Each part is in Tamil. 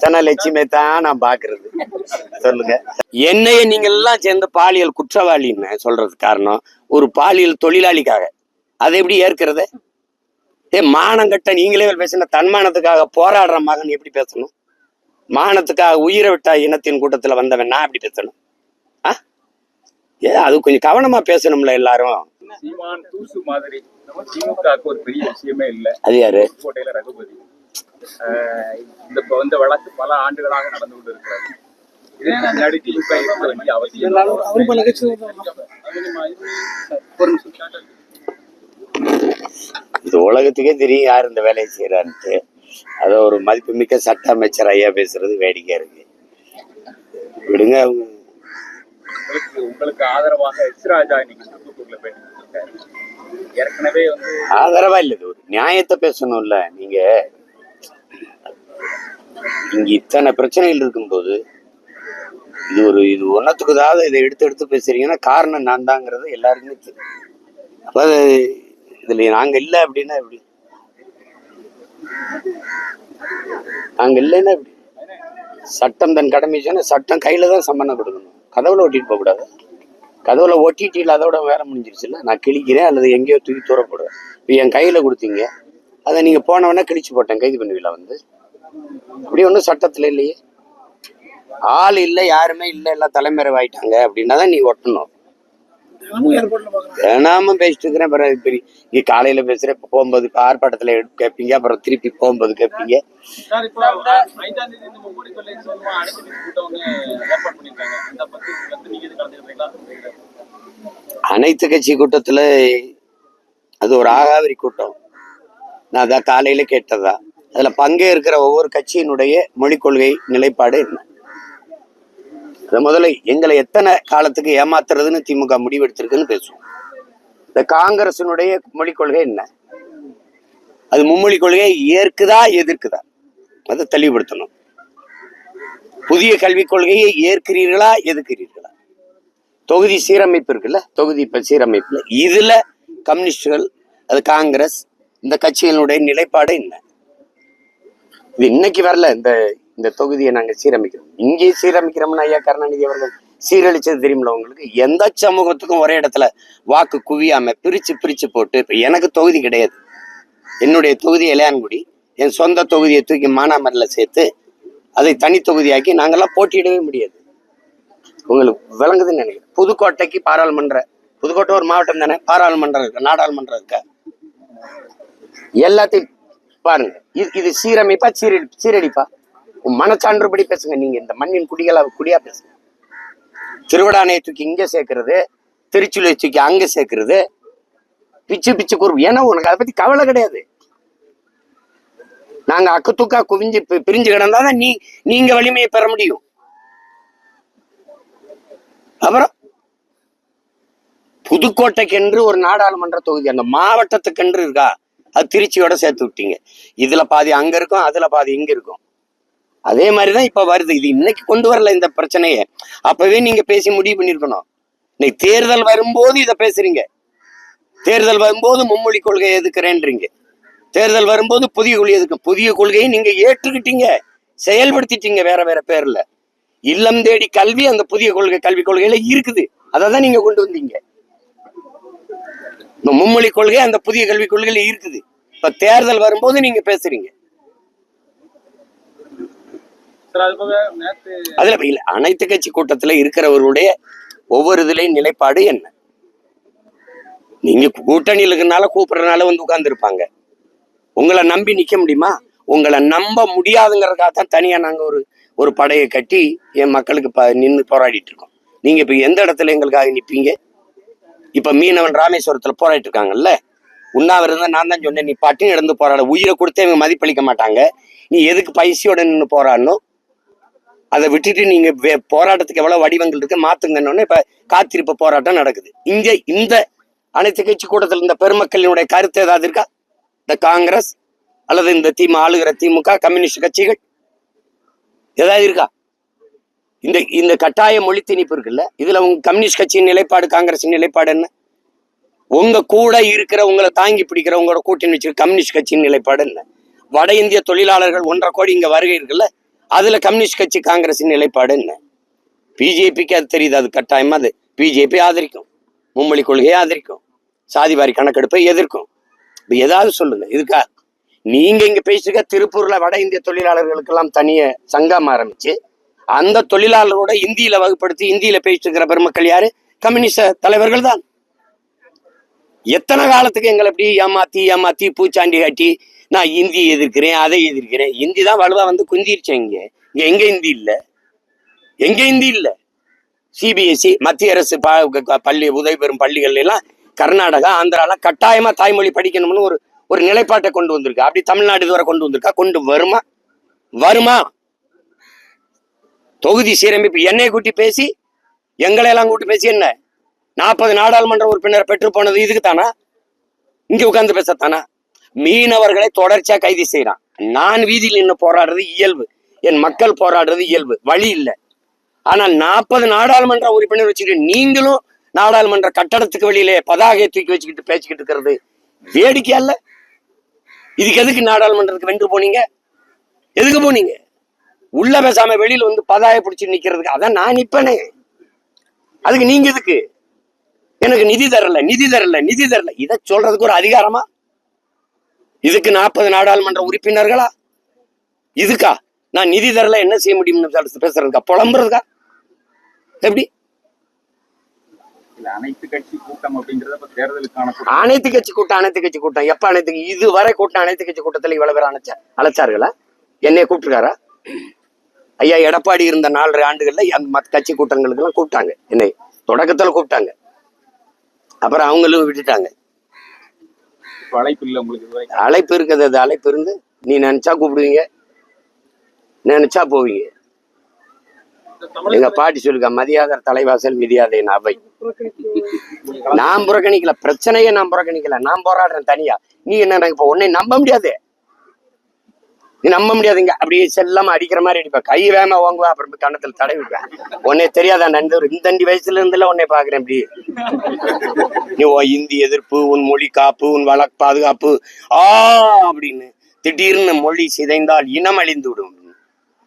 எத்தனை லட்சுமியை தான் நான் பாக்குறது சொல்லுங்க. என்னைய நீங்க எல்லாம் சேர்ந்து பாலியல் குற்றவாளின்னு சொல்றது காரணம் ஒரு பாலியல் தொழிலாளிக்காக. அதை எப்படி ஏற்கிறது? ஏ மானங்கட்ட நீங்களே பேசின தன்மானத்துக்காக போராடுற மகன் எப்படி பேசணும்? மானத்துக்காக உயிரை விட்ட இனத்தின் கூட்டத்துல வந்தவன் நான் எப்படி பேசணும்? ஆ? ஏ அது கொஞ்சம் கவனமா பேசணும்ல எல்லாரும். அது யாரு? இந்த இப்ப வந்த வழக்கு பல ஆண்டுகளாக நடந்து கொண்டு இருக்கிறது இதுக்கு முன்னாடி திமுக இருக்க வேண்டிய அவசியம். ஒரு நிமிஷம். இந்த உலகத்துக்கே தெரியும் யார் இந்த வேலையை செய்யறாருன்ட்டு அதை ஒரு மதிப்புமிக்க சட்ட அமைச்சர் ஐயா பேசுறது வேடிக்கையா இருக்கு. விடுங்க அவங்க. உங்களுக்கு ஆதரவாக எச் ராஜா இன்னைக்கு திருப்பூர்ல ஏற்கனவே வந்து ஆதரவா இல்ல இது ஒரு நியாயத்தை பேசணும்ல நீங்க. இங்க இத்தனை பிரச்சனைகள் இருக்கும்போது இது ஒரு இது ஒன்னத்துக்கு ஏதாவது இதை எடுத்து எடுத்து பேசுறீங்கன்னா காரணம் நான் தாங்கிறது எல்லாருக்குமே தெரியும் இதுல நாங்க இல்ல அப்படின்னா எப்படி? நாங்க இல்லைன்னா எப்படி? சட்டம் தன் கடமை சொன்னா சட்டம் கையில தான் சம்மந்தம் கொடுக்கணும். கதவுல ஓட்டிட்டு போக கூடாது. கதவுல ஒட்டிட்டு அதோட வேலை முடிஞ்சிருச்சுல்ல? நான் கிழிக்கிறேன் அல்லது எங்கேயோ தூக்கி தூரப்படுறேன். இப்போ என் கையில கொடுத்தீங்க. அதை நீங்க போனவொடனே கிழிச்சு போட்டேன். கைது பண்ணுவீங்களா வந்து. அப்படி ஒன்றும் சட்டத்துல இல்லையே. ஆள் இல்லை யாருமே இல்லை எல்லாம் தலைமறைவாயிட்டாங்க அப்படின்னா தான் நீ ஒட்டணும். தினமும் பேசிட்டு இருக்கிறேன். அப்புறம் இப்ப இங்க காலையில இப்ப போகும்போது இப்ப ஆர்ப்பாட்டத்துல எடுத்து கேட்பீங்க அப்புறம் திருப்பி போகும்போது கேட்பீங்க அனைத்து கட்சி கூட்டத்துல அது ஒரு ஆகாவரி கூட்டம். நான் அதான் காலையில் கேட்டதா. அதில் பங்கேற்கிற ஒவ்வொரு கட்சியினுடைய மொழிக் கொள்கை நிலைப்பாடு என்ன? இத முதல்ல எங்களை எத்தனை காலத்துக்கு ஏமாத்துறதுன்னு திமுக முடிவெடுத்திருக்குன்னு பேசுவோம். இந்த காங்கிரசினுடைய மொழிக் கொள்கை என்ன? அது மும்மொழி கொள்கையை ஏற்குதா எதிர்க்குதா? அதை தெளிவுபடுத்தணும். புதிய கல்விக் கொள்கையை ஏற்கிறீர்களா எதிர்க்கிறீர்களா? தொகுதி சீரமைப்பு இருக்குல்ல தொகுதி சீரமைப்புல. இதுல கம்யூனிஸ்டுகள் அது காங்கிரஸ் இந்த கட்சிகளுடைய நிலைப்பாடு என்ன? இது இன்னைக்கு வரல இந்த இந்த தொகுதியை நாங்க சீரமைக்கிறோம். இங்கே சீரமைக்கிறோம்னு ஐயா கருணாநிதி அவர்கள் சீரழிச்சது தெரியுமில்ல உங்களுக்கு? எந்த சமூகத்துக்கும் ஒரே இடத்துல வாக்கு குவியாம பிரிச்சு பிரிச்சு போட்டு இப்போ எனக்கு தொகுதி கிடையாது. என்னுடைய தொகுதி இளையான்குடி. என் சொந்த தொகுதியை தூக்கி மானாமரில் சேர்த்து அதை தனி தொகுதியாக்கி நாங்கள்லாம் போட்டியிடவே முடியாது. உங்களுக்கு விளங்குதுன்னு நினைக்கிறேன். புதுக்கோட்டைக்கு பாராளுமன்ற புதுக்கோட்டை ஒரு மாவட்டம் தானே? பாராளுமன்றம் இருக்கு? நாடாளுமன்றம் இருக்கா? எல்லாத்தையும் பாருங்க. இது இது சீரமைப்பா சீரடி சீரடிப்பா? மனச்சான்றுபடி பேசுங்க. நீங்க இந்த மண்ணின் குடிகளா குடியா பேசுங்க. திருவிடானையை தூக்கி இங்க சேர்க்கறது திருச்சுழியை தூக்கி அங்க சேர்க்கறது பிச்சு பிச்சு குறுப்பு ஏன்னா உனக்கு அதை பத்தி கவலை கிடையாது. நாங்க அக்கத்தூக்கா குவிஞ்சு பிரிஞ்சு கிடந்தாதான் நீ நீங்க வலிமையை பெற முடியும். அப்புறம் புதுக்கோட்டைக்கென்று ஒரு நாடாளுமன்ற தொகுதி அந்த மாவட்டத்துக்கென்று இருக்கா? அது திருச்சியோட சேர்த்து விட்டீங்க. இதுல பாதி அங்க இருக்கும் அதுல பாதி இங்க இருக்கும். அதே மாதிரிதான் இப்ப வருது. இது இன்னைக்கு கொண்டு வரல இந்த பிரச்சனையை. அப்பவே நீங்க பேசி முடிவு பண்ணிருக்கணும் இன்னைக்கு தேர்தல் வரும்போது இதை பேசுறீங்க. தேர்தல் வரும்போது மும்மொழி கொள்கையை எதுக்குறேன்றீங்க. தேர்தல் வரும்போது புதிய கொள்கை எதுக்கு? புதிய கொள்கையை நீங்க ஏற்றுக்கிட்டீங்க. செயல்படுத்திட்டீங்க வேற வேற பேர்ல. இல்லம் தேடி கல்வி அந்த புதிய கொள்கை கல்விக் கொள்கையில இருக்குது. அதை தான் நீங்க கொண்டு வந்தீங்க. இந்த மும்மொழி கொள்கை அந்த புதிய கல்விக் கொள்கையில இருக்குது. இப்ப தேர்தல் வரும்போது நீங்க பேசுறீங்க. அதுல இல்ல அனைத்து கட்சி கூட்டத்துல இருக்கிறவர்களுடைய ஒவ்வொரு இதுலயும் நிலைப்பாடு என்ன? நீங்க கூட்டணியில் இருக்கிறனால கூப்பிடுறதுனால வந்து உட்கார்ந்து இருப்பாங்க உங்களை நம்பி நிக்க முடியுமா? உங்களை நம்ப முடியாதுங்கிறதுக்காக தான் தனியா நாங்க ஒரு ஒரு படையை கட்டி என் மக்களுக்கு நின்று போராடிட்டு இருக்கோம். நீங்க இப்ப எந்த இடத்துல எங்களுக்காக நிப்பீங்க? இப்ப மீனவன் ராமேஸ்வரத்துல போராடிட்டு இருக்காங்கல்ல? உண்ணாவிரதம் நான் தான் சொன்னேன். நீ பட்டினி இழந்து போராட. உயிரை கொடுத்தே இவங்க மதிப்பளிக்க மாட்டாங்க. நீ எதுக்கு பைசியோட நின்று போராடணும்? அதை விட்டுட்டு நீங்க போராட்டத்துக்கு எவ்வளவு வடிவங்கள் இருக்கு மாத்துங்கன்னு இப்ப காத்திருப்பு போராட்டம் நடக்குது. இங்க இந்த அனைத்து கட்சி கூட்டத்தில் இந்த பெருமக்களினுடைய கருத்து ஏதாவது இருக்கா? இந்த காங்கிரஸ் அல்லது இந்த திமுக ஆளுகிற திமுக கம்யூனிஸ்ட் கட்சிகள்? ஏதாவது இருக்கா? இந்த இந்த கட்டாய மொழி திணிப்பு இருக்குல்ல? இதுல உங்க கம்யூனிஸ்ட் கட்சியின் நிலைப்பாடு காங்கிரஸின் நிலைப்பாடு என்ன? உங்க கூட இருக்கிற உங்களை தாங்கி பிடிக்கிற உங்களோட கூட்டணி வச்சிருக்க கம்யூனிஸ்ட் கட்சியின் நிலைப்பாடு என்ன? வட இந்திய தொழிலாளர்கள் ஒன்றரை கோடி இங்க வருகை இருக்குல்ல? அதுல கம்யூனிஸ்ட் கட்சி காங்கிரஸின் நிலைப்பாடு என்ன? பிஜேபிக்கு அது தெரியுது அது கட்டாயமா அது. பிஜேபி ஆதரிக்கும். மும்மொழி கொள்கையை ஆதரிக்கும். சாதிவாரி கணக்கெடுப்பை எதிர்க்கும். இப்போ ஏதாவது சொல்லுங்க இதுக்கா? நீங்க இங்க பேசிருக்க திருப்பூர்ல வட இந்திய தொழிலாளர்களுக்கெல்லாம் தனிய சங்கம் ஆரம்பிச்சு அந்த தொழிலாளரோட இந்தியில வகுப்படுத்தி இந்தியில பேசிட்டு இருக்கிற பெருமக்கள் யாரு? கம்யூனிஸ்ட தலைவர்கள் தான் எத்தனை காலத்துக்கு எங்களை இப்படி ஏமாத்தி ஏமாத்தி பூச்சாண்டி காட்டி நான் இந்தி எதிர்க்கிறேன் அதை எதிர்க்கிறேன்? இந்தி தான் வலுவா வந்து குந்திருச்சேன் இங்க. இங்க எங்க இந்தி இல்ல? எங்க இந்தி இல்ல? சிபிஎஸ்சி மத்திய அரசு ப- க- பள்ளி உதவி பெறும் பள்ளிகள் எல்லாம் கர்நாடகா ஆந்திராலாம் கட்டாயமா தாய்மொழி படிக்கணும்னு ஒரு ஒரு நிலைப்பாட்டை கொண்டு வந்திருக்கா. அப்படி தமிழ்நாடு இதுவரை கொண்டு வந்திருக்கா? கொண்டு வருமா? வருமா? தொகுதி சீரமைப்பு என்னை கூட்டி பேசி எங்களை எல்லாம் கூட்டி பேசி என்ன? நாற்பது நாடாளுமன்ற உறுப்பினர் பெற்று போனது இதுக்கு தானா இங்க உட்கார்ந்து பேசத்தானா? மீனவர்களை தொடர்ச்சியா கைது செய்யறான் நான் வீதியில் நின்று போராடுறது இயல்பு. என் மக்கள் போராடுறது இயல்பு. வழி இல்லை. ஆனால் நாற்பது நாடாளுமன்ற உறுப்பினர் வச்சுக்கிட்டு நீங்களும் நாடாளுமன்ற கட்டடத்துக்கு வெளியிலே பதாகையை தூக்கி வச்சுக்கிட்டு பேசிக்கிட்டு இருக்கிறது வேடிக்கையா இல்ல? இதுக்கு எதுக்கு நாடாளுமன்றத்துக்கு வென்று போனீங்க? எதுக்கு போனீங்க? உள்ள பேசாம வெளியில வந்து பதாயை பிடிச்சி நிக்கிறதுக்கு. அதான் நான் நிப்பனே. அதுக்கு நீங்க எதுக்கு? எனக்கு நிதி தரல நிதி தரல நிதி தரல. இதை சொல்றதுக்கு ஒரு அதிகாரமா? இதுக்கு நாற்பது நாடாளுமன்ற உறுப்பினர்களா? இதுக்கா? நான் நிதி தரல என்ன செய்ய முடியும்னு பேசுறதுக்கா? புலம்புறதுக்கா? எப்படி? அனைத்து கட்சி கூட்டம் அப்படிங்கறது தேர்தலுக்கான. அனைத்து கட்சி கூட்டம் அனைத்து கட்சி கூட்டம். எப்ப அனைத்து இதுவரை கூட்டம் அனைத்து கட்சி கூட்டத்துல இவ்வளவு பேர் அழைச்சா அழைச்சார்களா? என்னைய கூப்பிட்டுருக்காரா? ஐயா எடப்பாடி இருந்த நாலரை ஆண்டுகள்ல அந்த கட்சி கூட்டங்களுக்கு எல்லாம் கூப்பிட்டாங்க. என்னை தொடக்கத்துல கூப்பிட்டாங்க. அப்புறம் அவங்களும் விட்டுட்டாங்க. அழைப்பு இல்ல உங்களுக்கு. அழைப்பு இருக்குது. அது அழைப்பு இருந்து நீ நினைச்சா கூப்பிடுவீங்க. நினைச்சா போவீங்க. எங்க பாட்டி சொல்லுங்க மதியாதர் தலைவாசல் மிதியாதை அவை நான் புறக்கணிக்கல. பிரச்சனையை நான் புறக்கணிக்கல. நான் போராடுறேன் தனியா. நீ என்ன இப்ப உன்னை நம்ப முடியாது? நீ நம்ப முடியாதுங்க. அப்படியே செல்லாம அடிக்கிற மாதிரி அடிப்பேன். கை வேம வாங்குவா அப்புறம் கணத்துல கண்ணத்துல தடவி விடுவேன். தெரியாதா நண்பர்? இந்த அண்டி வயசுல இருந்துல உன்னை பாக்குறேன் இப்படி. நீ இந்தி எதிர்ப்பு உன் மொழி காப்பு உன் வழக்கு பாதுகாப்பு ஆ அப்படின்னு திடீர்னு மொழி சிதைந்தால் இனம் அழிந்து விடும்.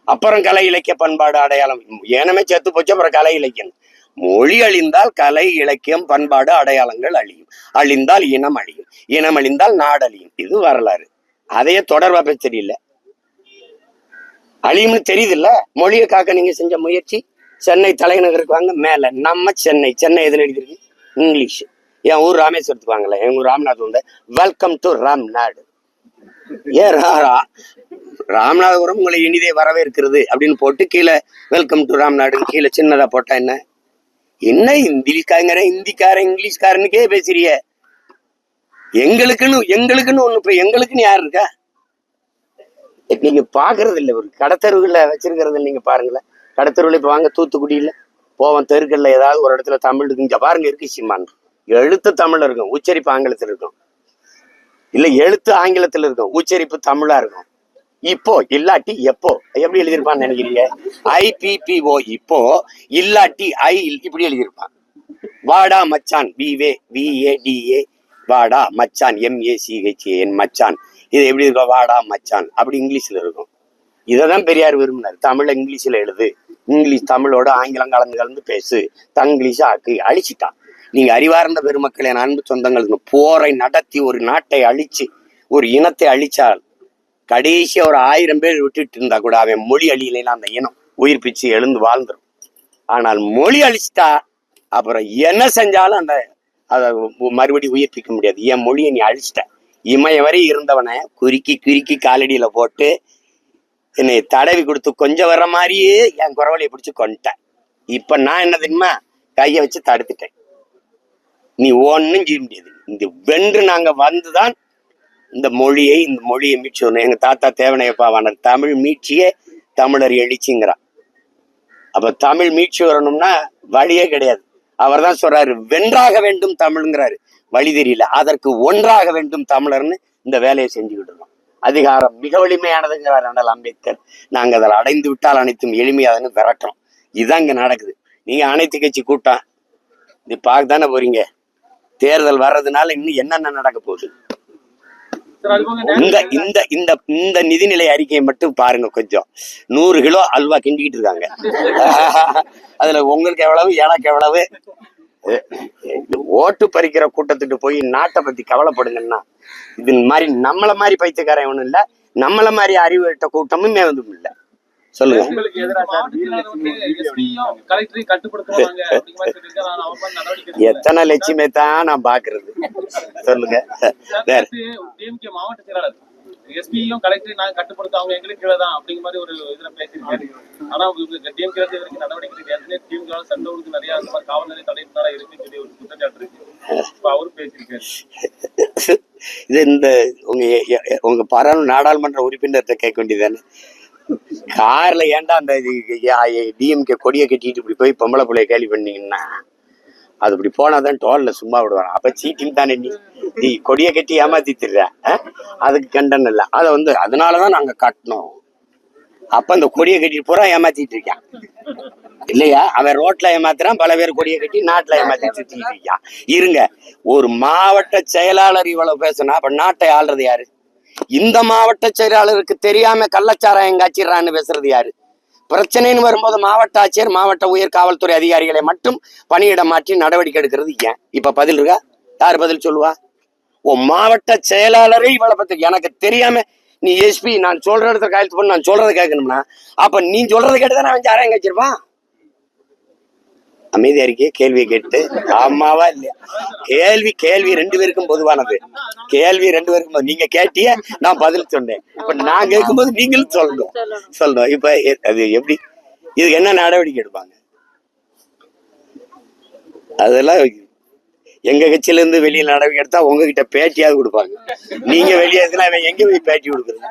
அப்புறம் கலை இலக்கிய பண்பாடு அடையாளம். ஏனமே செத்து போச்சு அப்புறம் கலை இலக்கியம். மொழி அழிந்தால் கலை இலக்கியம் பண்பாடு அடையாளங்கள் அழியும். அழிந்தால் இனம் அழியும். இனம் அழிந்தால் நாடு அழியும் இது வரலாறு. அதையே தொடர்பா பேச தெரியல. அழியும்னு தெரியுது இல்ல மொழியை காக்க நீங்க செஞ்ச முயற்சி சென்னை தலைநகருக்கு வாங்க மேல. நம்ம சென்னை. சென்னை எதுல எழுதிருக்கு இங்கிலீஷ். என் ஊர் ராமேஸ்வரத்துக்கு வாங்கல. என் ஊர் ராம்நாத் வந்து வெல்கம் டு ராம்நாடு ஏன் ரா- ரா- ராமநாதபுரம் உங்களை இனிதே வரவேற்கிறது அப்படின்னு போட்டு கீழே வெல்கம் டு ராம்நாடு கீழே சின்னதா போட்டா என்ன? என்ன இந்திக்காரங்கிற இந்திக்காரன் இங்கிலீஷ்காரனுக்கே பேசுறிய? எங்களுக்குன்னு எங்களுக்குன்னு ஒண்ணு இப்ப எங்களுக்குன்னு யார் இருக்கா? நீங்க பாக்குறது இல்ல ஒரு கடத்தருவுல வச்சிருக்கிறது நீங்க பாருங்களேன். கடத்தருவில் இப்ப வாங்க தூத்துக்குடியில. போவோம் தெருக்கல்ல ஏதாவது ஒரு இடத்துல தமிழ் இருக்கு. இங்க பாருங்க இருக்கு சிம்மான். எழுத்து தமிழ்ல இருக்கும். உச்சரிப்பு ஆங்கிலத்துல இருக்கும். இல்ல எழுத்து ஆங்கிலத்துல இருக்கும். உச்சரிப்பு தமிழா இருக்கும். இப்போ இல்லாட்டி எப்போ? எப்படி எழுதியிருப்பான்னு நினைக்கிறீங்க? ஐபிபிஓ இப்போ இல்லாட்டி ஐ இப்படி எழுதியிருப்பான். வாடா மச்சான். விவே விஏடிஏ வாடா மச்சான். எம்ஏசிஹெச்ஏஎன் மச்சான். இது எப்படி இருக்கும் வாடா மச்சான். அப்படி இங்கிலீஷ்ல இருக்கும். இதை தான் பெரியார் விரும்பினார். தமிழை இங்கிலீஷ்ல எழுது. இங்கிலீஷ் தமிழோட ஆங்கிலம் கலந்து கலந்து பேசு. தங்கிலீஷ் ஆக்கு அழிச்சிட்டான் நீங்க அறிவார்ந்த பெருமக்களே என் அன்பு சொந்தங்களுக்கு போரை நடத்தி ஒரு நாட்டை அழிச்சு ஒரு இனத்தை அழிச்சால் கடைசியாக ஒரு ஆயிரம் பேர் விட்டுட்டு இருந்தா கூட அவன் மொழி அழியிலாம் அந்த இனம் உயிர் பிச்சு எழுந்து வாழ்ந்துடும் ஆனால் மொழி அழிச்சிட்டா அப்புறம் என்ன செஞ்சாலும் அந்த அதை மறுபடியும் உயிர்ப்பிக்க முடியாது. என் மொழியை நீ அழிச்சிட்ட. இமய வரை இருந்தவனை குறுக்கி குறுக்கி காலடியில் போட்டு என்னை தடவி கொடுத்து கொஞ்சம் வர்ற மாதிரியே என் குரவலையை பிடிச்சி கொண்டுட்டேன் இப்போ நான் என்ன தெரியுமா? கையை வச்சு தடுத்துட்டேன். நீ ஒன்றும் செய்ய முடியாது. இந்த வென்று நாங்கள் வந்து தான் இந்த மொழியை இந்த மொழியை மீட்சி வரணும் எங்கள் தாத்தா தேவனையப்பாவான தமிழ் மீட்சியே தமிழர் எழுச்சிங்கிறான் அப்போ தமிழ் மீட்சி வரணும்னா வழியே கிடையாது. அவர் தான் சொல்றாரு வென்றாக வேண்டும் தமிழ்ங்கிறாரு. வழி தெரியல. அதற்கு ஒன்றாக வேண்டும் தமிழர்னு இந்த வேலையை செஞ்சுக்கிட்டு இருக்கோம். அதிகாரம் மிக வலிமையானதுங்கிறார் அண்ணல் அம்பேத்கர். நாங்க அதில் அடைந்து விட்டால் அனைத்தும் எளிமையாதுன்னு விரட்டுறோம். இதுதான் இங்கே நடக்குது. நீங்க அனைத்து கட்சி கூட்டம் இது பார்க்க தானே போறீங்க? தேர்தல் வர்றதுனால இன்னும் என்னென்ன நடக்க போகுது? இந்த இந்த இந்த இந்த நிதிநிலை அறிக்கையை மட்டும் பாருங்க கொஞ்சம். நூறு கிலோ அல்வா கிண்டிக்கிட்டு இருக்காங்க. அதுல உங்களுக்கு எவ்வளவு எனக்கு எவ்வளவு? ஓட்டு பறிக்கிற கூட்டத்துக்கு போய் நாட்டை பத்தி கவலைப்படுங்கன்னா இது மாதிரி நம்மள மாதிரி பைத்தியக்காரன் ஒண்ணும் இல்ல நம்மள மாதிரி அறிவு விட்ட கூட்டமும் வந்து இல்ல. சொல்லுங்க. எத்தனை லட்சுமி தான் நான் பாக்குறது சொல்லுங்க. மாவட்ட செயலாளர். எஸ்பியும் கலெக்டரையும் நாங்க கட்டுப்படுத்த அவங்க எங்களுக்கு கீழே தான் அப்படிங்கிற மாதிரி ஒரு இதுல பேசியிருக்காரு. ஆனா டிஎம்கே கிழக்கு வரைக்கும் நடவடிக்கை கிடையாது டிஎம்கே சட்ட ஒழுங்கு நிறைய அந்த மாதிரி காவல் நிலைய தடையினால இருக்குன்னு சொல்லி ஒரு குற்றச்சாட்டு இருக்கு. இப்ப அவரும் பேசியிருக்காரு. இது இந்த உங்க உங்க பாராளு நாடாளுமன்ற உறுப்பினர்கிட்ட கேட்க வேண்டியதானே கார்ல ஏன்டா அந்த டிஎம்கே கொடியை கட்டிட்டு இப்படி போய் பொம்பளை பிள்ளைய கேள்வி பண்ணீங்கன்னா அது இப்படி போனாதான் டோல்ல சும்மா விடுவாங்க அப்ப சீட்டிங் தானே நீ நீ கொடியை கட்டி ஏமாத்தி அதுக்கு கண்டன் இல்லை. அதை வந்து அதனாலதான் நாங்க கட்டினோம் அப்ப அந்த கொடியை கட்டிட்டு பூரா ஏமாத்திட்டு இருக்கான் இல்லையா? அவன் ரோட்ல ஏமாத்துறான் பல பேர் கொடியை கட்டி நாட்டுல ஏமாத்தி சுத்திட்டு இருக்கான் இருங்க. ஒரு மாவட்ட செயலாளர் இவ்வளவு பேசுனா அப்ப நாட்டை ஆள்றது யாரு? இந்த மாவட்ட செயலாளருக்கு தெரியாம கள்ளச்சாராயம் எங்காச்சிடுறான்னு பேசுறது யாரு? பிரச்சனைன்னு வரும்போது மாவட்ட ஆட்சியர் மாவட்ட உயர் காவல்துறை அதிகாரிகளை மட்டும் பணியிடம் மாற்றி நடவடிக்கை எடுக்கிறது ஏன்? இப்ப பதில் இருக்கா? யார் பதில் சொல்லுவா? ஓ மாவட்ட செயலாளரே இவ்வளவு பத்தி எனக்கு தெரியாம நீ எஸ்பி நான் சொல்ற இடத்துல கையெழுத்து பண்ணி நான் சொல்றதை கேட்கணும்னா அப்ப நீ சொல்றதை கேட்டுதான் நான் அவன் யாரையும் வச்சிருப்பான் அமைதியா இருக்கே கேள்வியை கேட்டு ஆமாவா இல்லையா? கேள்வி கேள்வி ரெண்டு பேருக்கும் பொதுவானது. கேள்வி ரெண்டு பேருக்கும் நீங்க கேட்டிய நான் பதில் சொன்னேன். இப்ப நான் கேட்கும்போது நீங்களும் சொல்லணும். சொல்லணும். இப்ப எ- அது எப்படி? இதுக்கு என்ன நடவடிக்கை எடுப்பாங்க? அதெல்லாம் எங்க கட்சியிலேருந்து வெளியில் நடவடிக்கை எடுத்தா உங்ககிட்ட பேட்டியாவது கொடுப்பாங்க. நீங்க வெளியே இருந்தா அவன் எங்க போய் பேட்டி கொடுக்குறது?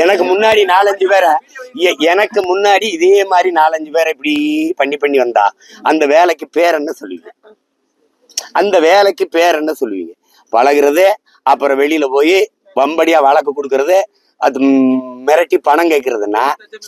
எனக்கு முன்னாடி நாலஞ்சு பேரை எ- எனக்கு முன்னாடி இதே மாதிரி நாலஞ்சு பேரை இப்படி பண்ணி பண்ணி வந்தா அந்த வேலைக்கு பேர் என்ன சொல்லுவீங்க? அந்த வேலைக்கு பேர் என்ன சொல்லுவீங்க? பழகுறது அப்புறம் வெளியில போய் வம்படியா வழக்கு கொடுக்கறது அது மிரட்டி பணம் கேட்கறதுன்னா தப்பி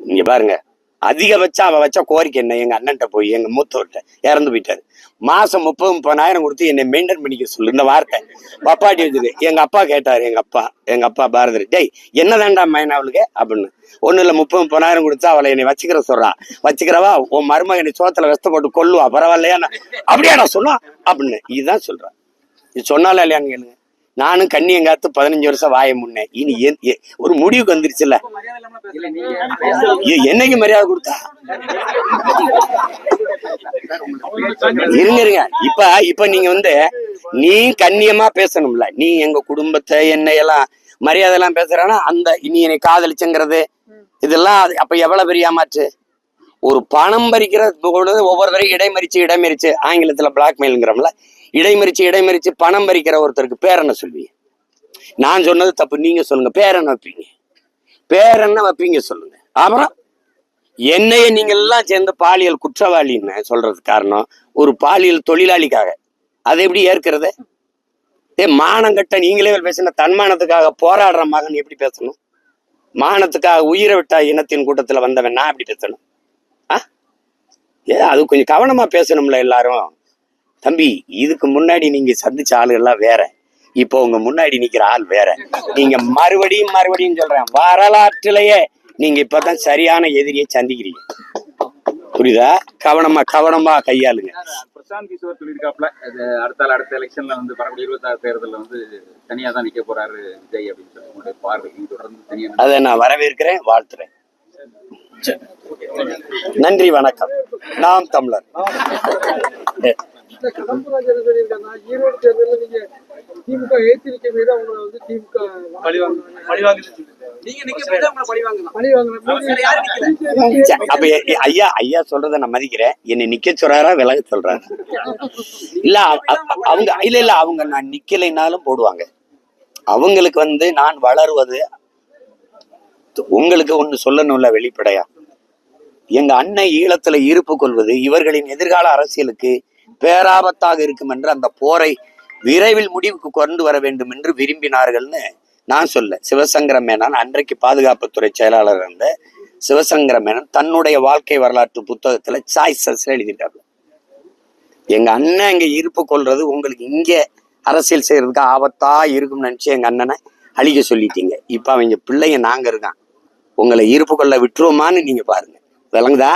இங்க பாருங்க அதிகபட்சம் அவன் வச்ச கோரிக்கை என்ன? எங்க அண்ணன்ட்ட போய் எங்க மூத்தவர்கிட்ட இறந்து போயிட்டாரு. மாசம் முப்பது முப்பதாயிரம் கொடுத்து என்னை மெயின்டைன் பண்ணிக்க சொல்லு. இந்த வார்த்தை. பப்பாட்டி வச்சுது. எங்க அப்பா கேட்டாரு எங்க அப்பா எங்க அப்பா பாரதர் டேய் என்னதான்டா மைனா அவளுக்கு அப்படின்னு. ஒண்ணு இல்ல முப்பது முப்பதாயிரம் கொடுத்து அவளை என்னை வச்சுக்கிற சொல்றா. வச்சுக்கிறவா உன் மருமகனை சோத்துல வெஸ்த போட்டு கொல்லுவா. பரவாயில்லையா? அப்படியா நான் சொன்னா. அப்படின்னு. இதுதான் சொல்றான் இது சொன்னாலும் இல்லையான்னு கேளுங்க. நானும் கண்ணியங்காத்து பதினஞ்சு வருஷம் வாய முன்னே இனி ஒரு முடிவுக்கு வந்துருச்சுல்ல? என்னைக்கு மரியாதை கொடுத்தா? இருங்க இருங்க. இப்ப இப்ப நீங்க வந்து நீ கண்ணியமா பேசணும்ல. நீ எங்க குடும்பத்தை என்னை எல்லாம் மரியாதை எல்லாம் பேசுறானா அந்த நீ என்னை காதலிச்சுங்கிறது இதெல்லாம் அது- அப்ப எவ்வளவு பெரிய மாற்று ஒரு பணம் பறிக்கிற பொழுது ஒவ்வொரு இடைமறிச்சு இடைமறிச்சு ஆங்கிலத்துல பிளாக்மெயிலுங்கிறோம்ல இடைமறிச்சு இடைமறிச்சு பணம் பறிக்கிற ஒருத்தருக்கு பேர் என்ன சொல்வீங்க நான் சொன்னது தப்பு நீங்க சொல்லுங்க. பேர் என்ன வைப்பீங்க? பேர் என்ன வைப்பீங்க சொல்லுங்க. அப்புறம் என்னைய நீங்க எல்லாம் சேர்ந்து பாலியல் குற்றவாளின்னு சொல்றது காரணம். ஒரு பாலியல் தொழிலாளிக்காக. அதை எப்படி ஏற்கிறது? ஏ மானங்கட்ட நீங்களே பேசின தன்மானத்துக்காக போராடுற மகன் எப்படி பேசணும்? மானத்துக்காக உயிரை விட்டா இனத்தின் கூட்டத்துல வந்தவன் நான் எப்படி பேசணும்? ஆ? ஏ அது கொஞ்சம் கவனமா பேசணும்ல எல்லாரும். தம்பி இதுக்கு முன்னாடி நீங்க சந்திச்ச ஆளுகள்லாம் வேற. இப்போ உங்க முன்னாடி நிக்கிற ஆள் வேற. நீங்க மறுபடியும் மறுபடியும் சொல்றேன் வரலாற்றிலேயே நீங்க இப்பதான் சரியான எதிரியை சந்திக்கிறீங்க. புரியுதா? கவனமா கவனமா கையாளுங்க. பிரசாந்த் கிஷோர் சொல்லியிருக்காப்ல அடுத்த அடுத்த எலெக்ஷன்ல வந்து வரக்கூடிய இருபத்தாறு தேர்தலில் வந்து தனியா தான் நிக்க போறாரு விஜய் அப்படின்னு சொல்லி உங்களுடைய பார்வை நீங்க தொடர்ந்து தனியா அதை நான் வரவேற்கிறேன் வாழ்த்துறேன். நன்றி வணக்கம். நாம் தமிழர். இந்த கடம்பூராஜ் என்ன சொல்லியிருக்காருன்னா, ஈரோடு தேர்தலில் நீங்க திமுக ஏத்திருக்க மீது அவங்க வந்து திமுக அப்ப ஐயா ஐயா சொல்றத நான் மதிக்கிறேன். என்னை நிக்க சொல்றாரா விலக சொல்றாரா? இல்ல அவ- அவ- அவங்க இல்ல இல்ல அவங்க நான் நிக்கலைனாலும் போடுவாங்க. அவங்களுக்கு வந்து நான் வளருவது உங்களுக்கு ஒண்ணு சொல்லணும்ல வெளிப்படையா? எங்க அண்ணன் ஈழத்துல இருப்பு கொள்வது இவர்களின் எதிர்கால அரசியலுக்கு பேராபத்தாக இருக்கும் என்று அந்த போரை விரைவில் முடிவுக்கு கொண்டு வர வேண்டும் என்று விரும்பினார்கள்னு நான் சொல்ல. சிவசங்கர மேனன் அன்றைக்கு பாதுகாப்புத்துறை செயலாளர் இருந்த சிவசங்கர மேனன் தன்னுடைய வாழ்க்கை வரலாற்று புத்தகத்துல சாய்ஸஸ் எழுதிட்டாரு எங்க அண்ணன் இங்க இருப்பு கொள்றது உங்களுக்கு இங்க அரசியல் செய்யறதுக்கு ஆபத்தா இருக்கும்னு நினைச்சு எங்க அண்ணனை அழிக்க சொல்லிட்டீங்க. இப்ப அவங்க பிள்ளைங்க நாங்க இருக்கான் உங்களை இருப்பு கொள்ள விட்டுருவோமான்னு நீங்க பாருங்க. விளங்குதா?